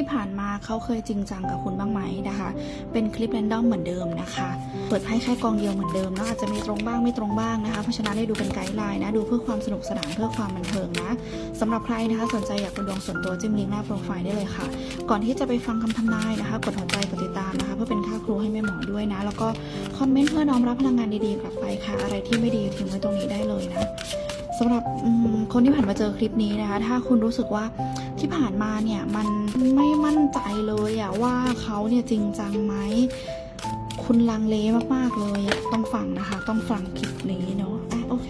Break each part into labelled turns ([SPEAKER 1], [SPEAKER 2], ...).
[SPEAKER 1] ที่ผ่านมาเขาเคยจริงจังกับคุณบ้างไหมนะคะ เป็นคลิปแรนดอมเหมือนเดิมนะคะ เปิดไพ่แค่กองเดียวเหมือนเดิมเนาะอาจจะมีตรงบ้างไม่ตรงบ้างนะคะ เพราะฉะนั้นได้ดูเป็นไกด์ไลน์นะ ดูเพื่อความสนุกสนานเพื่อความบันเทิงนะสำหรับใครนะคะ สนใจอยากเป็นดวงส่วนตัวจิ้มลิงก์หน้าโปรไฟล์ได้เลยค่ะ ก่อนที่จะไปฟังคำทำนายนะคะ กดหัวใจกดติดตามนะคะ เพื่อเป็นค่าครูให้แม่หมอด้วยนะ แล้วก็คอมเมนต์เพื่อน้อมรับพลังงานดีๆกลับไปค่ะ อะไรที่ไม่ดีทิ้งไว้ตรงนี้ได้เลยนะ สำหรับคนที่ผ่านมาเจอคลิปนี้นะคะ ถ้าคุณรู้สึกว่าที่ผ่านมาเนี่ยมันไม่มั่นใจเลยอะว่าเขาเนี่ยจริงจังไหมคุณลังเลมากๆเลยต้องฟังนะคะ ต้องฟังคลิปนี้เนาะอะโอเค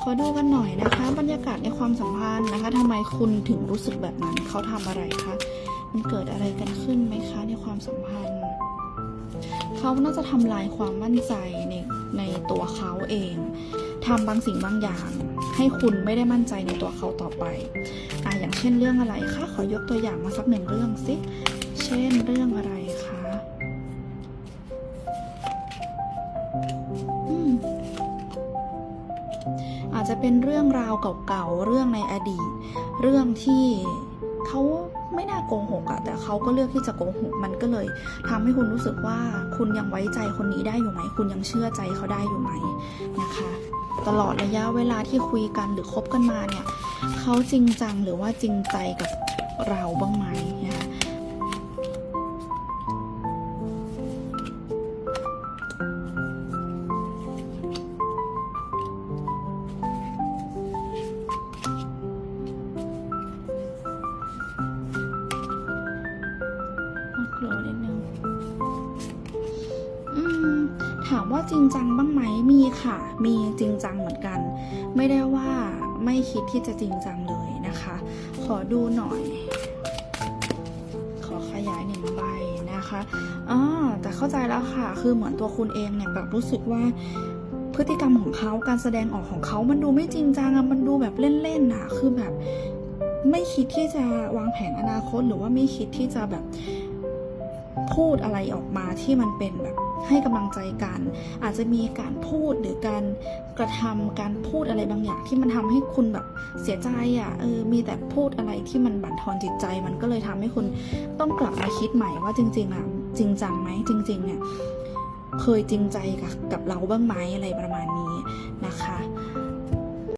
[SPEAKER 1] ขอดูกันหน่อยนะคะ บรรยากาศในความสัมพันธ์นะคะทำไมคุณถึงรู้สึกแบบนั้นเขาทำอะไรคะมันเกิดอะไรกันขึ้นไหมคะในความสัมพันธ์เขาน่าจะทำลายความมั่นใจในในตัวเขาเอง ทำบางสิ่งบางอย่าง ให้คุณไม่ได้มั่นใจในตัวเขาต่อไปอะอย่างเช่นเรื่องอะไรคะขอยกตัวอย่างมาสักหนึ่งเรื่องสิเช่นเรื่องอะไรคะอืมอาจจะเป็นเรื่องราวเก่าๆเรื่องในอดีต เรื่องที่เขา ไม่น่าโกหกอะแต่เขาก็เลือกที่จะโกหกมันก็เลยทำให้คุณรู้สึกว่าคุณยังไว้ใจคนนี้ได้อยู่ไหม คุณยังเชื่อใจเขาได้อยู่ไหมนะคะ ตลอดระยะเวลาที่คุยกันหรือคบกันมาเนี่ยเขาจริงจังหรือว่าจริงใจกับเราบ้างไหม ถามว่าจริงจังบ้างไหมมีค่ะ มีจริงจังเหมือนกัน ไม่ได้ว่าไม่คิดที่จะจริงจังเลยนะคะ ขอดูหน่อย ขอขยายหนึ่งใบนะคะอ่าแต่เข้าใจแล้วค่ะ คือเหมือนตัวคุณเองเนี่ยแบบรู้สึกว่าพฤติกรรมของเขาการแสดงออกของเขา มันดูไม่จริงจังอะมันดูแบบเล่นๆอะคือแบบไม่คิดที่จะวางแผนอนาคต หรือว่าไม่คิดที่จะแบบ พูดอะไรออกมาที่มันเป็นแบบให้กำลังใจกัน อาจจะมีการพูดหรือการกระทำการพูดอะไรบางอย่างที่มันทำให้คุณแบบเสียใจอะเออมีแต่พูดอะไรที่มันบั่นทอนจิตใจ มันก็เลยทำให้คุณต้องกลับมาคิดใหม่ว่าจริงๆอะจริงจังไหมจริงๆเนี่ยเคยจริงใจกับกับเราบ้างไหมอะไรประมาณนี้นะคะ